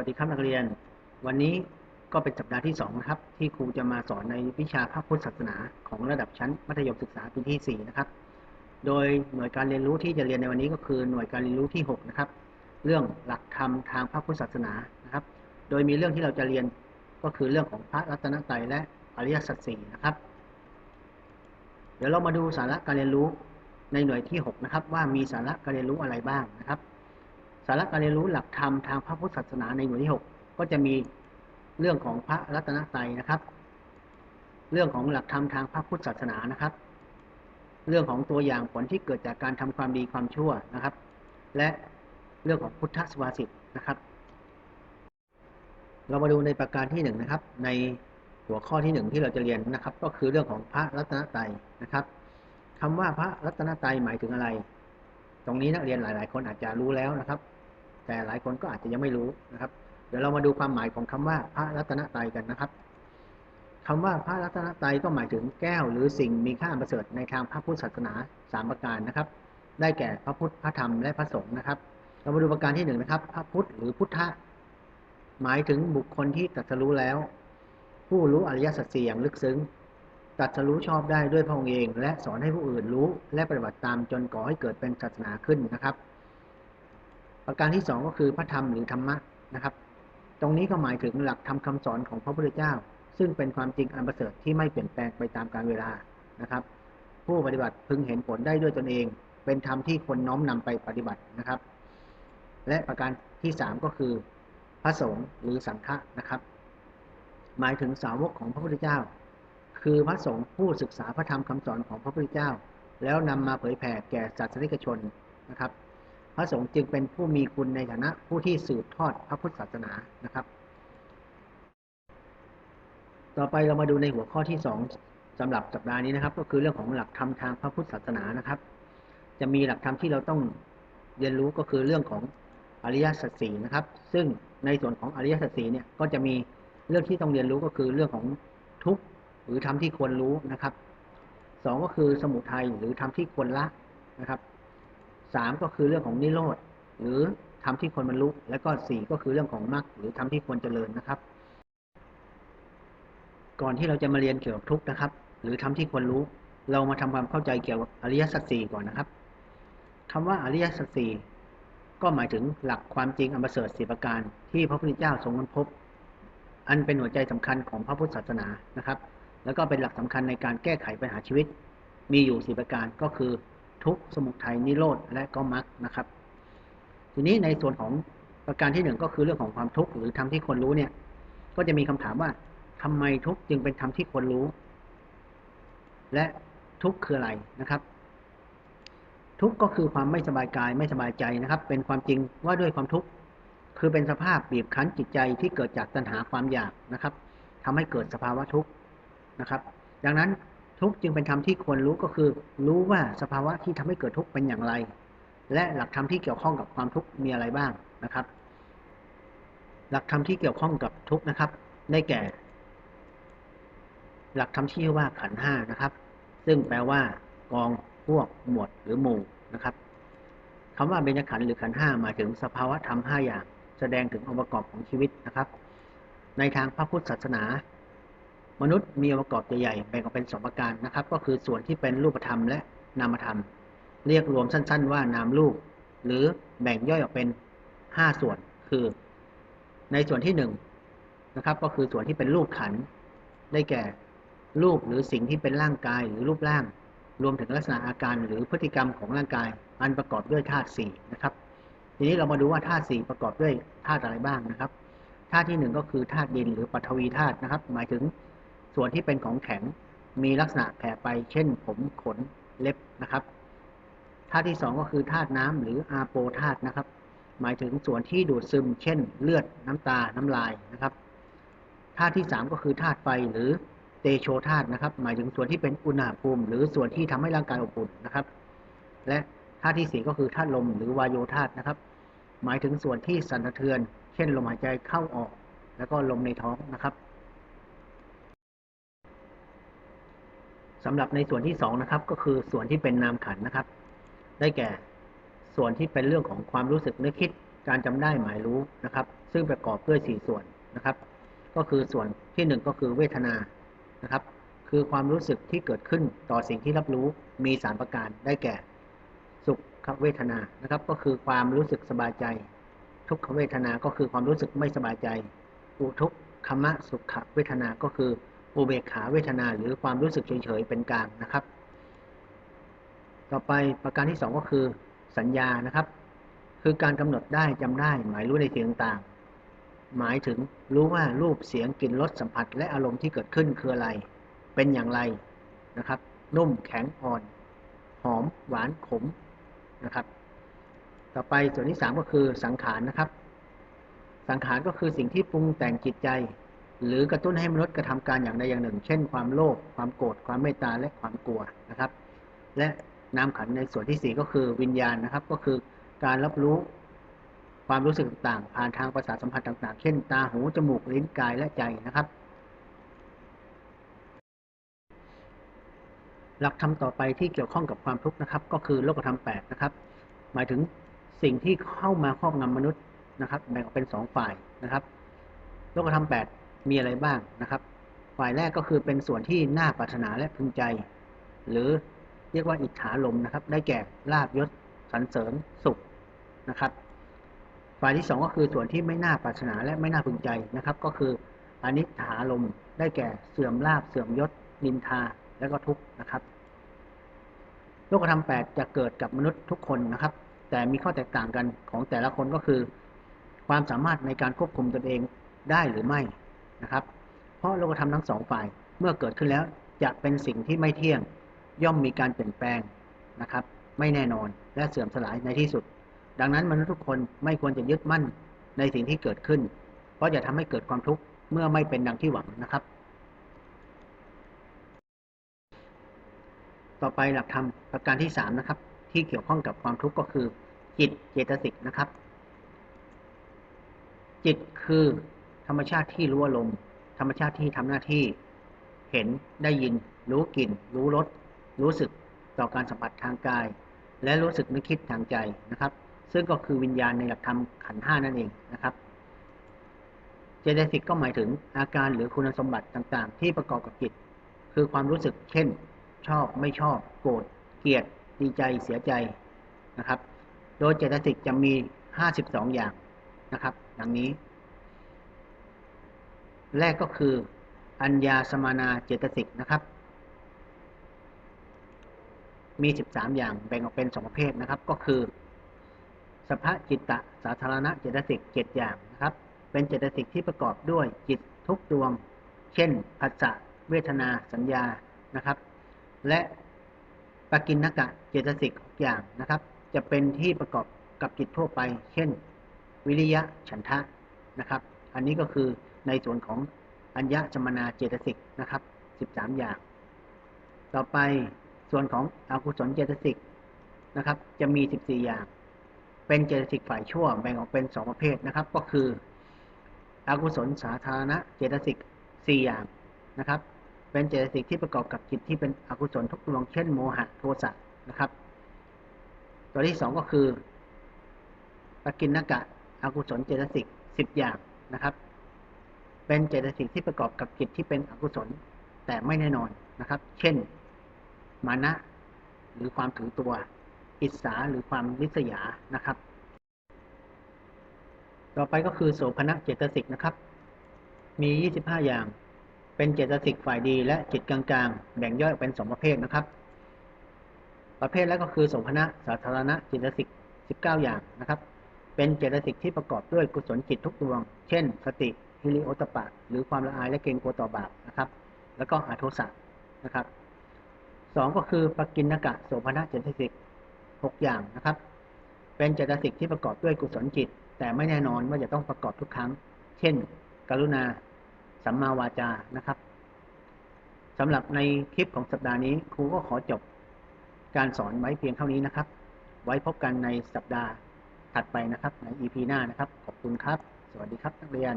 วัสดีครับนักเรียน วันนี้ก็เป็นสัปดาห์ที่2นะครับที่ครูจะมาสอนในวิชาพระพุทธศาสนา ของระดับชั้นมัธยมศึกษาปีที่ 4 นะครับ โดยหน่วยการเรียนรู้ที่จะเรียนในวันนี้ก็คือหน่วยการเรียนรู้ที่ 6 นะครับ เรื่องหลักธรรมทางพระพุทธศาสนานะครับ โดยมีเรื่องที่เราจะเรียนก็คือเรื่องของพระรัตนตรัยและอริยสัจสี่นะครับ เดี๋ยวเรามาดูสาระการเรียนรู้ในหน่วยที่ 6 นะครับ ว่ามีสาระการเรียนรู้อะไรบ้างนะครับ สาระการเรียนรู้หลักธรรมทางพระพุทธศาสนาในหน่วยที่6ก็จะมีเรื่องของพระรัตนตรัยนะครับ เรื่องของหลักธรรมทางพระพุทธศาสนานะครับ เรื่องของตัวอย่างผลที่เกิดจากการทำความดีความชั่วนะครับ และเรื่องของพุทธสวาสิตนะครับ เรามาดูในประการที่หนึ่งนะครับ ในหัวข้อที่หนึ่งที่เราจะเรียนนะครับ ก็คือเรื่องของพระรัตนตรัยนะครับคำว่าพระรัตนตรัยหมายถึงอะไร ตรงนี้นักเรียนหลาย ๆ คนอาจจะรู้แล้วนะครับ แต่หลายคนก็อาจจะยังไม่รู้นะครับ เดี๋ยวเรามาดูความหมายของคำว่าพระรัตนตรัยกันนะครับคำว่าพระรัตนตรัยก็หมายถึงแก้วหรือสิ่งมีค่าประเสริฐในทางพระพุทธศาสนาสามประการนะครับ ได้แก่พระพุทธพระธรรมและพระสงฆ์นะครับ เรามาดูประการที่หนึ่งนะครับ พระพุทธหรือพุทธะหมายถึงบุคคลที่ตรัสรู้แล้ว ผู้รู้อริยสัจสี่อย่างลึกซึ้งตรัสรู้ชอบได้ด้วยพระองค์เอง และสอนให้ผู้อื่นรู้และปฏิบัติตามจนก่อให้เกิดเป็นศาสนาขึ้นนะครับ ประการที่สองก็คือพระธรรมหรือธรรมะนะครับ ตรงนี้ก็หมายถึงหลักธรรมคาสอนของพระพุทธเจ้า ซึ่งเป็นความจริงอันประเสริฐที่ไม่เปลี่ยนแปลงไปตามกาลเวลานะครับ ผู้ปฏิบัติพึงเห็นผลได้ด้วยตนเอง เป็นธรรมที่คนน้อมนำไปปฏิบัตินะครับ และประการที่สามก็คือพระสงฆ์หรือสังฆะนะครับ หมายถึงสาวกของพระพุทธเจ้า คือพระสงฆ์ผู้ศึกษาพระธรรมคำสอนของพระพุทธเจ้า แล้วนำมาเผยแผ่แก่ศาสนิกชนนะครับ ระสงฆ์จึงเป็นผู้มีคุณในฐานะผู้ที่สืบทอดพระพุทธศาสนานะครับ ต่อไปเรามาดูในหัวข้อที่สองสำหรับสัปดาห์นี้นะครับ ก็คือเรื่องของหลักธรรมทางพระพุทธศาสนานะครับ จะมีหลักธรรมที่เราต้องเรียนรู้ก็คือเรื่องของอริยสัจสี่นะครับ ซึ่งในส่วนของอริยสัจสี่เนี่ยก็จะมีเรื่องที่ต้องเรียนรู้ก็คือเรื่องของทุกข์หรือธรรมที่ควรรู้นะครับสองก็คือสมุทัยหรือธรรมที่ควรละนะครับ สามก็คือเรื่องของนิโรธหรือทำที่ควรบรรลุและก็สี่ก็คือเรื่องของมรรคหรือทำที่ควรเจริญนะครับ ก่อนที่เราจะมาเรียนเกี่ยวกับทุกข์นะครับ หรือทำที่ควรรู้ เรามาทำความเข้าใจเกี่ยวกับอริยสัจสี่ก่อนนะครับคำว่าอริยสัจสี่ก็หมายถึงหลักความจริงอันประเสริฐสี่ประการ ที่พระพุทธเจ้าทรงค้นพบ อันเป็นหัวใจสำคัญของพระพุทธศาสนานะครับ แล้วก็เป็นหลักสำคัญในการแก้ไขปัญหาชีวิต มีอยู่สี่ประการก็คือ ทุกสมุทัยนิโรธและก็มรรคนะครับ ทีนี้ในส่วนของประการที่หนึ่งก็คือเรื่องของความทุกข์หรือธรรมที่ควรรู้เนี่ย ก็จะมีคำถามว่าทำไมทุกข์จึงเป็นธรรมที่ควรรู้ และทุกข์คืออะไรนะครับ ทุกข์ก็คือความไม่สบายกายไม่สบายใจนะครับ เป็นความจริงว่าด้วยความทุกข์คือเป็นสภาพบีบคั้นจิตใจที่เกิดจากตัณหาความอยากนะครับทำให้เกิดสภาวะทุกข์นะครับ ดังนั้น ทุกจึงเป็นธรรมที่ควรรู้ก็คือ รู้ว่าสภาวะที่ทำให้เกิดทุกข์เป็นอย่างไร และหลักธรรมที่เกี่ยวข้องกับความทุกข์มีอะไรบ้างนะครับ หลักธรรมที่เกี่ยวข้องกับทุกข์นะครับ ได้แก่ หลักธรรมที่ว่าขันห้านะครับ ซึ่งแปลว่ากองพวกหมวดหรือหมู่นะครับคำว่าเบญจขันธ์หรือขันห้าหมายถึงสภาวะธรรมห้าอย่าง แสดงถึงองค์ประกอบของชีวิตนะครับ ในทางพระพุทธศาสนา มนุษย์มีองค์ประกอบใหญ่ๆแบ่งออกเป็นสองประการนะครับ ก็คือส่วนที่เป็นรูปธรรมและนามธรรม เรียกรวมสั้น ๆ ว่านามรูป หรือแบ่งย่อยออกเป็นห้าส่วนคือ ในส่วนที่หนึ่งนะครับ ก็คือส่วนที่เป็นรูปขัน ได้แก่ รูปหรือสิ่งที่เป็นร่างกายหรือรูปร่าง รวมถึงลักษณะอาการหรือพฤติกรรมของร่างกาย อันประกอบด้วยธาตุสี่นะครับ ทีนี้เรามาดูว่าธาตุสี่ประกอบด้วยธาตุอะไรบ้างนะครับธาตุที่หนึ่งก็คือธาตุดินหรือปฐวีธาตุนะครับ หมายถึง ส่วนที่เป็นของแข็งมีลักษณะแผ่ไป เช่น ผมขนเล็บนะครับธาตุที่สองก็คือธาตุน้ำหรืออาโปธาตุนะครับ หมายถึงส่วนที่ดูดซึม เช่น เลือดน้ำตาน้ำลายนะครับธาตุที่สามก็คือธาตุไฟหรือเตโชธาตุนะครับ หมายถึงส่วนที่เป็นอุณหภูมิ หรือส่วนที่ทำให้ร่างกายอบอุ่นนะครับ และธาตุที่สี่ก็คือธาตุลมหรือวายโยธาตุนะครับ หมายถึงส่วนที่สั่นสะเทือน เช่นลมหายใจเข้าออก แล้วก็ลมในท้องนะครับ สำหรับในส่วนที่สองนะครับก็คือส่วนที่เป็นนามขันนะครับ ได้แก่ส่วนที่เป็นเรื่องของความรู้สึกนึกคิดการจำได้หมายรู้นะครับ ซึ่งประกอบด้วยสี่ส่วนนะครับ ก็คือส่วนที่หนึ่งก็คือเวทนานะครับ คือความรู้สึกที่เกิดขึ้นต่อสิ่งที่รับรู้มีสามประการได้แก่ สุขเวทนานะครับ ก็คือความรู้สึกสบายใจ ทุกขเวทนาก็คือความรู้สึกไม่สบายใจอุทุกขมะสุขเวทนาก็คือ อุเบกขาเวทนาหรือความรู้สึกเฉยๆเป็นกลางนะครับ ต่อไปประการที่สองก็คือสัญญานะครับ คือการกำหนดได้จำได้ หมายรู้ในสิ่งต่างๆ หมายถึงรู้ว่ารูปเสียงกลิ่นรสสัมผัส และอารมณ์ที่เกิดขึ้นคืออะไร เป็นอย่างไรนะครับ นุ่มแข็งอ่อน หอมหวานขมนะครับ ต่อไปส่วนที่สามก็คือสังขารนะครับ สังขารก็คือสิ่งที่ปรุงแต่งจิตใจ หรือกระตุ้นให้มนุษย์กระทำการอย่างใดอย่างหนึ่ง เช่น ความโลภความโกรธความเมตตาและความกลัวนะครับ และนามขันในส่วนที่สี่ก็คือวิญญาณนะครับ ก็คือการรับรู้ความรู้สึกต่างๆ ผ่านทางประสาทสัมผัสต่างๆ เช่น ตาหูจมูกลิ้นกายและใจนะครับ หลักธรรมต่อไปที่เกี่ยวข้องกับความทุกข์นะครับ ก็คือโลกธรรมแปดนะครับ หมายถึงสิ่งที่เข้ามาครอบงำมนุษย์นะครับ แบ่งออกเป็นสองฝ่ายนะครับ โลกธรรมแปด มีอะไรบ้างนะครับ ฝ่ายแรกก็คือเป็นส่วนที่น่าปรารถนาและพึงใจ หรือเรียกว่าอิทธาลมนะครับ ได้แก่ลาบยศสรรเสริญสุขนะครับ ฝ่ายที่สองก็คือส่วนที่ไม่น่าปรารถนาและไม่น่าพึงใจนะครับ ก็คืออนิถาลมได้แก่เสื่อมลาบเสื่อมยศนินทาและก็ทุกข์นะครับโลกธรรมแปดจะเกิดกับมนุษย์ทุกคนนะครับ แต่มีข้อแตกต่างกันของแต่ละคนก็คือ ความสามารถในการควบคุมตนเองได้หรือไม่ นะครับ เพราะโลกธรรมทั้งสองฝ่ายเมื่อเกิดขึ้นแล้วจะเป็นสิ่งที่ไม่เที่ยง ย่อมมีการเปลี่ยนแปลงนะครับ ไม่แน่นอนและเสื่อมสลายในที่สุด ดังนั้นมนุษย์ทุกคนไม่ควรจะยึดมั่นในสิ่งที่เกิดขึ้น เพราะจะทำให้เกิดความทุกข์เมื่อไม่เป็นดังที่หวังนะครับ ต่อไปหลักธรรมประการที่สามนะครับ ที่เกี่ยวข้องกับความทุกข์ก็คือ จิตเจตสิกนะครับ จิตคือ ธรรมชาติที่รู้อารมณ์ธรรมชาติที่ทำหน้าที่ เห็นได้ยิน รู้กลิ่น รู้รสรู้สึกต่อการสัมผัสทางกาย และรู้สึกนึกคิดทางใจนะครับ ซึ่งก็คือวิญญาณในหลักธรรมขันธ์ห้านั่นเองนะครับเจตสิกก็หมายถึงอาการหรือคุณสมบัติต่างๆ ที่ประกอบกับจิต คือความรู้สึกเช่น ชอบไม่ชอบ โกรธเกลียดดีใจเสียใจนะครับ โดยเจตสิกจะมี 52 อย่างนะครับ ดังนี้ แรกก็คืออัญญาสมานาเจตสิกนะครับ มี 13 อย่างแบ่งออกเป็น2ประเภทนะครับ ก็คือ สภจิตตะสาธารณเจตสิก7อย่างนะครับ เป็นเจตสิกที่ประกอบด้วยจิตทุกดวง เช่นผัสสะเวทนาสัญญานะครับ และปกินนกะเจตสิกทุกอย่างนะครับ จะเป็นที่ประกอบกับจิตทั่วไป เช่น วิริยะฉันทะนะครับ อันนี้ก็คือ ในส่วนของอัญญจมนาเจตสิกนะครับ 13 อย่าง ต่อไปส่วนของอกุศลเจตสิกนะครับ จะมี 14 อย่าง เป็นเจตสิกฝ่ายชั่วแบ่งออกเป็น 2 ประเภทนะครับ ก็คืออกุศลสาธารณะเจตสิก4อย่างนะครับ เป็นเจตสิกที่ประกอบกับจิตที่เป็นอกุศลทุกดวงเช่นโมหะโทสะนะครับ ตัวที่สองก็คือปกินนกะอกุศลเจตสิกสิบอย่างนะครับ เป็นเจตสิกที่ประกอบกับจิตที่เป็นอกุศล แต่ไม่แน่นอนนะครับ เช่น มานะ หรือความถือตัว อิสาหรือความริษยานะครับ ต่อไปก็คือโสภณะเจตสิกนะครับ มี 25 อย่าง เป็นเจตสิกฝ่ายดีและจิตกลางๆ แบ่งย่อยเป็นสองประเภทนะครับ ประเภทแรกก็คือโสภณะสาธารณะเจตสิก19 อย่างนะครับ เป็นเจตสิกที่ประกอบด้วยกุศลจิตทุกดวง เช่น สติ ฮิริโอตปะ หรือความละอายและเกรงกลัวต่อบาปนะครับ แล้วก็อาโทสะนะครับสองก็คือปกินนกะโสภณะเจตสิก6อย่างนะครับ เป็นเจตสิกที่ประกอบด้วยกุศลจิต แต่ไม่แน่นอนว่าจะต้องประกอบทุกครั้ง เช่น กรุณา สัมมาวาจานะครับสำหรับในคลิปของสัปดาห์นี้ครูก็ขอจบการสอนไว้เพียงเท่านี้นะครับ ไว้พบกันในสัปดาห์ถัดไปนะครับใน EP หน้านะครับ ขอบคุณครับ สวัสดีครับนักเรียน